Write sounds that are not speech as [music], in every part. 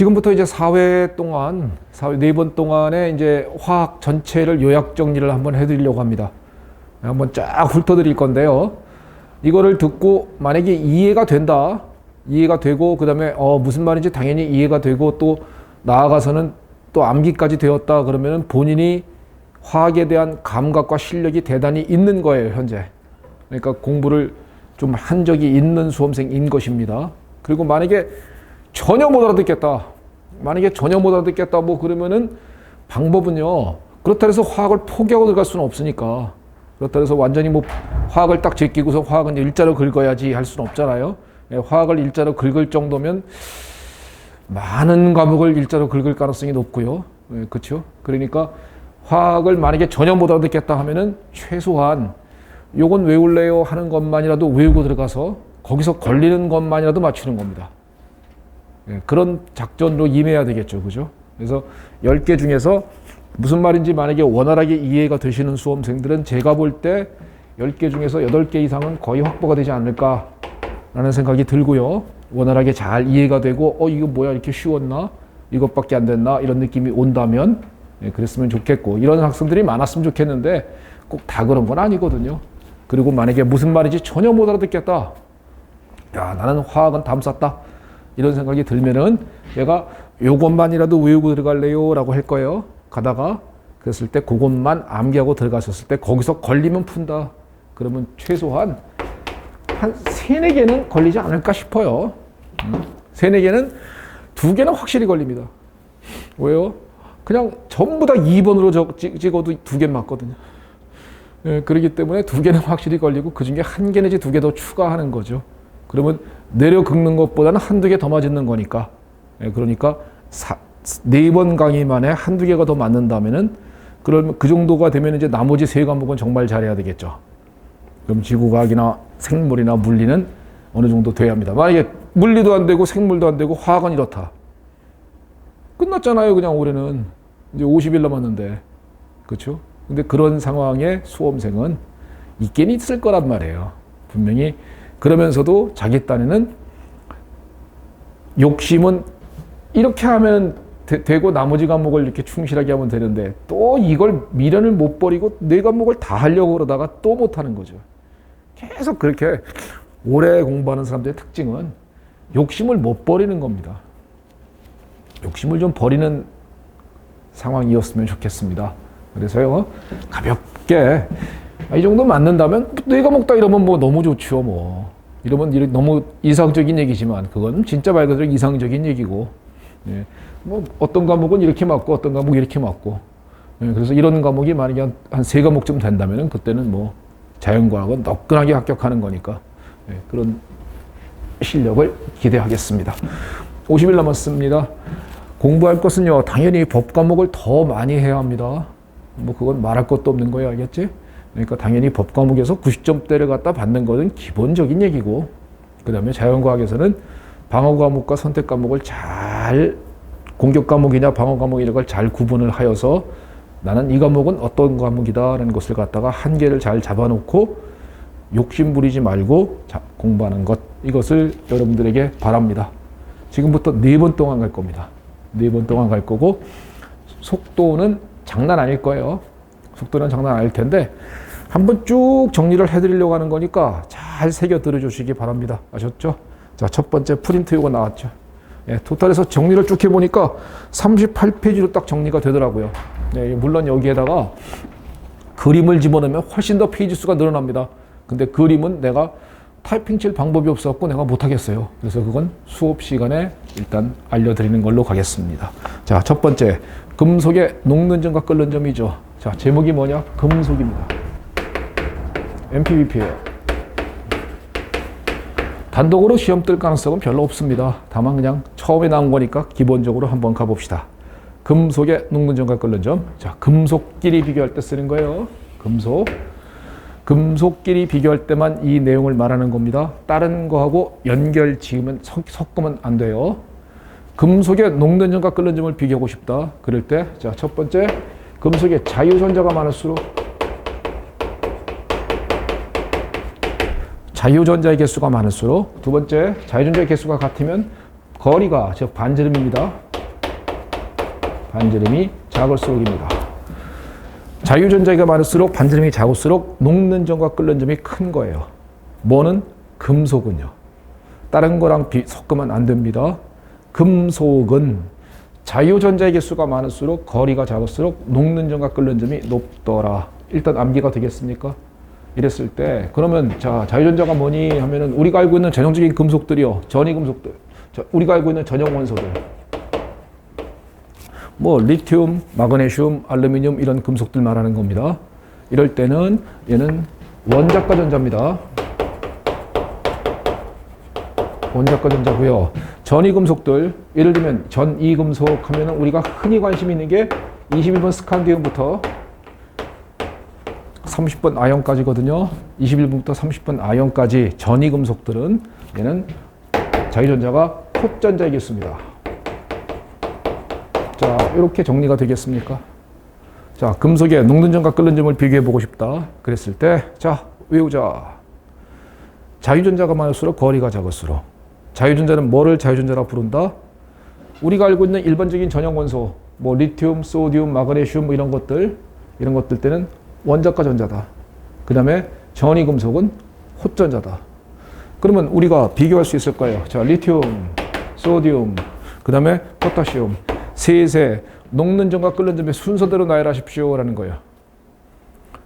지금부터 이제 4회 동안, 4회 네번 동안에 이제 화학 전체를 요약 정리를 한번 해드리려고 합니다. 한번 쫙 훑어드릴 건데요. 이거를 듣고 만약에 이해가 된다. 이해가 되고, 그 다음에 어, 무슨 말인지 당연히 이해가 되고, 또 나아가서는 또 암기까지 되었다. 그러면은 본인이 화학에 대한 감각과 실력이 대단히 있는 거예요, 현재. 그러니까 공부를 좀 한 적이 있는 수험생인 것입니다. 그리고 만약에 전혀 못 알아듣겠다. 만약에 전혀 못 알아듣겠다. 뭐 그러면은 방법은요. 그렇다 해서 화학을 포기하고 들어갈 수는 없으니까. 그렇다 해서 완전히 뭐 화학을 딱 제끼고서 화학은 일자로 긁어야지 할 수는 없잖아요. 예, 화학을 일자로 긁을 정도면 많은 과목을 일자로 긁을 가능성이 높고요. 예, 그렇죠? 그러니까 화학을 만약에 전혀 못 알아듣겠다 하면은 최소한 요건 외울래요 하는 것만이라도 외우고 들어가서 거기서 걸리는 것만이라도 맞추는 겁니다. 예, 그런 작전으로 임해야 되겠죠. 그죠? 그래서 10개 중에서 무슨 말인지 만약에 원활하게 이해가 되시는 수험생들은 제가 볼 때 10개 중에서 8개 이상은 거의 확보가 되지 않을까라는 생각이 들고요. 원활하게 잘 이해가 되고, 어, 이거 뭐야, 이렇게 쉬웠나? 이것밖에 안 됐나? 이런 느낌이 온다면, 예, 그랬으면 좋겠고, 이런 학생들이 많았으면 좋겠는데, 꼭 다 그런 건 아니거든요. 그리고 만약에 무슨 말인지 전혀 못 알아듣겠다. 야, 나는 화학은 담 쌌다. 이런 생각이 들면은 얘가 요것만이라도 외우고 들어갈래요? 라고 할 거예요. 가다가 그랬을 때 그것만 암기하고 들어가셨을 때 거기서 걸리면 푼다. 그러면 최소한 한 세네 개는 걸리지 않을까 싶어요. 음, 세네 개는 두 개는 확실히 걸립니다. 왜요? 그냥 전부 다 2번으로 적, 찍, 찍어도 두 개 맞거든요. 예, 그렇기 때문에 두 개는 확실히 걸리고 그 중에 한 개 내지 두 개 더 추가하는 거죠. 그러면 내려 긁는 것보다는 한두 개 더 맞는 거니까. 예, 그러니까 네 번 강의 만에 한두 개가 더 맞는다면은 그러면 그 정도가 되면 이제 나머지 세 과목은 정말 잘해야 되겠죠. 그럼 지구과학이나 생물이나 물리는 어느 정도 돼야 합니다. 만약에 물리도 안 되고 생물도 안 되고 화학은 이렇다. 끝났잖아요. 그냥 올해는 이제 50일 남았는데. 그렇죠? 근데 그런 상황에 수험생은 있긴 있을 거란 말이에요. 분명히 그러면서도 자기 딴에는 욕심은 이렇게 하면 되, 고 나머지 과목을 이렇게 충실하게 하면 되는데 또 이걸 미련을 못 버리고 네 과목을 다 하려고 그러다가 또 못하는 거죠. 계속 그렇게 오래 공부하는 사람들의 특징은 욕심을 못 버리는 겁니다. 욕심을 좀 버리는 상황이었으면 좋겠습니다. 그래서요, 가볍게, 아, 이 정도 맞는다면, 네 과목 다 이러면 뭐 너무 좋죠, 뭐. 이러면 너무 이상적인 얘기지만, 그건 진짜 말 그대로 이상적인 얘기고, 예. 뭐 어떤 과목은 이렇게 맞고 어떤 과목은 이렇게 맞고 예. 그래서 이런 과목이 만약에 한 세 과목쯤 된다면 그때는 뭐 자연과학은 너끈하게 합격하는 거니까 예. 그런 실력을 기대하겠습니다. 50일 남았습니다. 공부할 것은요 당연히 법 과목을 더 많이 해야 합니다. 뭐 그건 말할 것도 없는 거예요 알겠지? 그러니까 당연히 법 과목에서 90점대를 갖다 받는 것은 기본적인 얘기고 그 다음에 자연과학에서는 방어 과목과 선택 과목을 잘 공격 과목이냐 방어 과목 이런 걸잘 구분을 하여서 나는 이 과목은 어떤 과목이다라는 것을 갖다가 한계를 잘 잡아놓고 욕심 부리지 말고 자, 공부하는 것 이것을 여러분들에게 바랍니다. 지금부터 네 번 동안 갈 겁니다. 네 번 동안 갈 거고 속도는 장난 아닐 거예요. 속도는 장난 아닐 텐데 한번 쭉 정리를 해드리려고 하는 거니까 잘 새겨 들어주시기 바랍니다. 아셨죠? 자, 첫 번째 프린트 요거 나왔죠. 예, 토탈에서 정리를 쭉 해보니까 38페이지로 딱 정리가 되더라고요. 예, 물론 여기에다가 그림을 집어넣으면 훨씬 더 페이지 수가 늘어납니다. 근데 그림은 내가 타이핑 칠 방법이 없었고 내가 못하겠어요. 그래서 그건 수업 시간에 일단 알려드리는 걸로 가겠습니다. 자, 첫 번째. 금속의 녹는 점과 끓는 점이죠. 자, 제목이 뭐냐? 금속입니다. MPBP예요. 단독으로 시험 뜰 가능성은 별로 없습니다. 다만 그냥 처음에 나온 거니까 기본적으로 한번 가봅시다. 금속의 녹는 점과 끓는 점. 자, 금속끼리 비교할 때 쓰는 거예요. 금속. 금속끼리 비교할 때만 이 내용을 말하는 겁니다. 다른 거하고 연결 지으면 섞으면 안 돼요. 금속의 녹는 점과 끓는 점을 비교하고 싶다. 그럴 때, 자, 첫 번째, 금속의 자유전자가 많을수록 자유전자의 개수가 많을수록 두 번째 자유전자의 개수가 같으면 거리가 즉 반지름입니다. 반지름이 작을수록입니다. 자유전자기가 많을수록 반지름이 작을수록 녹는 점과 끓는 점이 큰 거예요. 뭐는 금속은요. 다른 거랑 비, 섞으면 안 됩니다. 금속은 자유전자의 개수가 많을수록 거리가 작을수록 녹는 점과 끓는 점이 높더라. 일단 암기가 되겠습니까? 이랬을 때 그러면 자 자유전자가 뭐니 하면은 우리가 알고 있는 전형적인 금속들이요 전이 금속들 자, 우리가 알고 있는 전형 원소들 뭐 리튬, 마그네슘, 알루미늄 이런 금속들 말하는 겁니다. 이럴 때는 얘는 원자과 전자입니다. 원자과 전자고요. 전이 금속들 예를 들면 전이 금속 하면은 우리가 흔히 관심 있는 게 21번 스칸디움부터 30번 아연까지거든요. 21번부터 30번 아연까지 전이 금속들은 얘는 자유전자가 개수입니다. 자, 이렇게 정리가 되겠습니까? 자, 금속의 녹는 점과 끓는 점을 비교해 보고 싶다. 그랬을 때, 자, 외우자. 자유전자가 많을수록 거리가 작을수록. 자유전자는 뭐를 자유전자라 부른다? 우리가 알고 있는 일반적인 전형 원소, 뭐 리튬, 소디움, 마그네슘 뭐 이런 것들, 이런 것들 때는 원자과 전자다. 그 다음에 전이 금속은 호전자다. 그러면 우리가 비교할 수 있을 거예요. 자, 리튬, 소디움, 그 다음에 포타시움. 셋의 녹는 점과 끓는 점의 순서대로 나열하십시오 라는 거예요.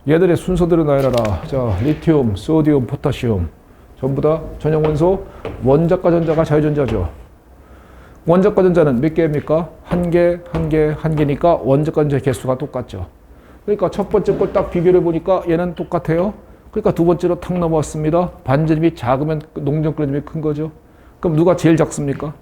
얘들의 순서대로 나열하라. 자, 리튬, 소디움, 포타시움. 전부 다 전형 원소 원자과 전자가 자유전자죠. 원자과 전자는 몇 개입니까? 한 개, 한 개, 한 개니까 원자과 전자 개수가 똑같죠. 그러니까 첫 번째 걸 딱 비교를 보니까 얘는 똑같아요. 그러니까 두 번째로 탁 넘어왔습니다. 반지름이 작으면 농전 점이 큰 거죠. 그럼 누가 제일 작습니까?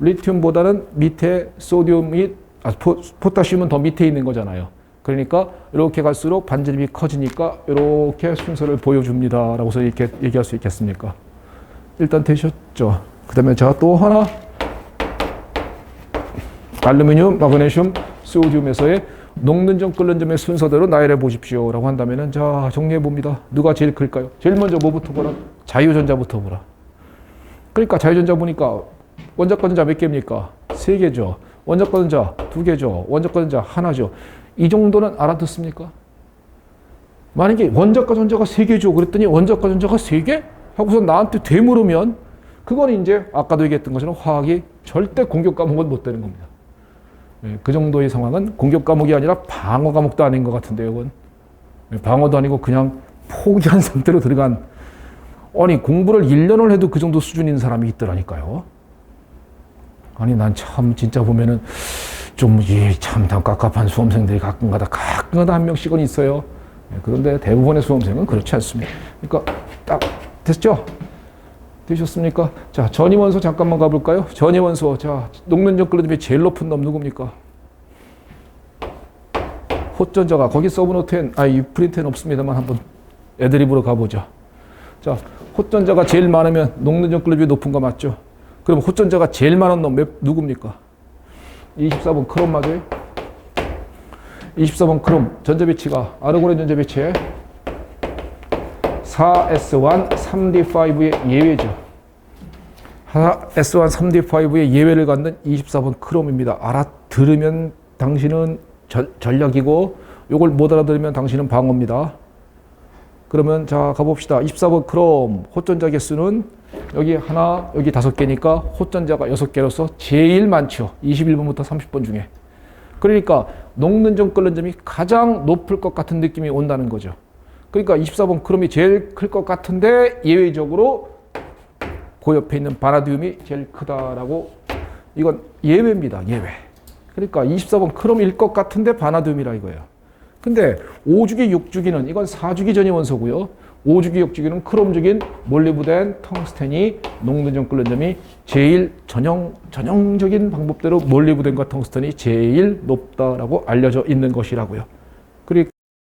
리튬보다는 밑에 소디움이 아, 포, 포타시움은 더 밑에 있는 거잖아요. 그러니까 이렇게 갈수록 반지름이 커지니까 이렇게 순서를 보여줍니다 라고서 이렇게 얘기할 수 있겠습니까? 일단 되셨죠. 그 다음에 제가 또 하나 알루미늄, 마그네슘, 소디움에서의 녹는 점, 끓는 점의 순서대로 나열해 보십시오 라고 한다면은 자 정리해 봅니다. 누가 제일 클까요? 제일 먼저 뭐부터 보라? 자유전자부터 보라. 그러니까 자유전자 보니까 원자과 전자 몇 개입니까? 세 개죠. 원자과 전자 두 개죠. 원자과 전자 하나죠. 이 정도는 알아듣습니까? 만약에 원자과 전자가 세 개죠. 그랬더니 원자과 전자가 세 개? 하고서 나한테 되물으면 그건 이제 아까도 얘기했던 것처럼 화학이 절대 공격 과목은 못 되는 겁니다. 예, 그 정도의 상황은 공격 과목이 아니라 방어 과목도 아닌 것 같은데요, 이건. 예, 방어도 아니고 그냥 포기한 [laughs] 상태로 들어간 아니 공부를 1년을 해도 그 정도 수준인 사람이 있더라니까요. 아니 난 참 진짜 보면은 좀참 깝깝한 수험생들이 가끔가다 가끔가다 한 명씩은 있어요. 예, 그런데 대부분의 수험생은 그렇지 않습니다. 그러니까 딱 됐죠? 되셨습니까? 자, 전이원소 잠깐만 가볼까요? 전이원소. 자, 끓는 점이 제일 높은 놈 누굽니까? 호전자가 거기 서브노트엔 아, 이 프린트엔 없습니다만 한번 애드립으로 가보죠. 자, 호전자가 제일 많으면 끓는 점이 높은 거 맞죠? 그럼 호전자가 제일 많은 놈 몇, 누굽니까? 24번 크롬 맞아요? 24번 크롬 전자 배치가 아르고닌 전자 배치에 4S1 3D5의 예외죠. S1 3D5의 예외를 갖는 24번 크롬입니다. 알아들으면 당신은 전, 전략이고 이걸 못 알아들으면 당신은 방어입니다. 그러면 자 가봅시다. 24번 크롬 호전자 개수는 여기 하나 여기 다섯 개니까 호전자가 여섯 개로서 제일 많죠. 21번부터 30번 중에. 그러니까 녹는 점 끓는 점이 가장 높을 것 같은 느낌이 온다는 거죠. 그러니까 24번 크롬이 제일 클 것 같은데 예외적으로 그 옆에 있는 바나디움이 제일 크다라고 이건 예외입니다. 예외. 그러니까 24번 크롬일 것 같은데 바나디움이라 이거예요. 근데 5주기, 6주기는 이건 4주기 전이 원소고요. 5주기, 6주기는 크롬적인 몰리브덴, 텅스텐이 점 끓는 점이 제일 전형 전형적인 방법대로 몰리브덴과 텅스텐이 제일 높다라고 알려져 있는 것이라고요.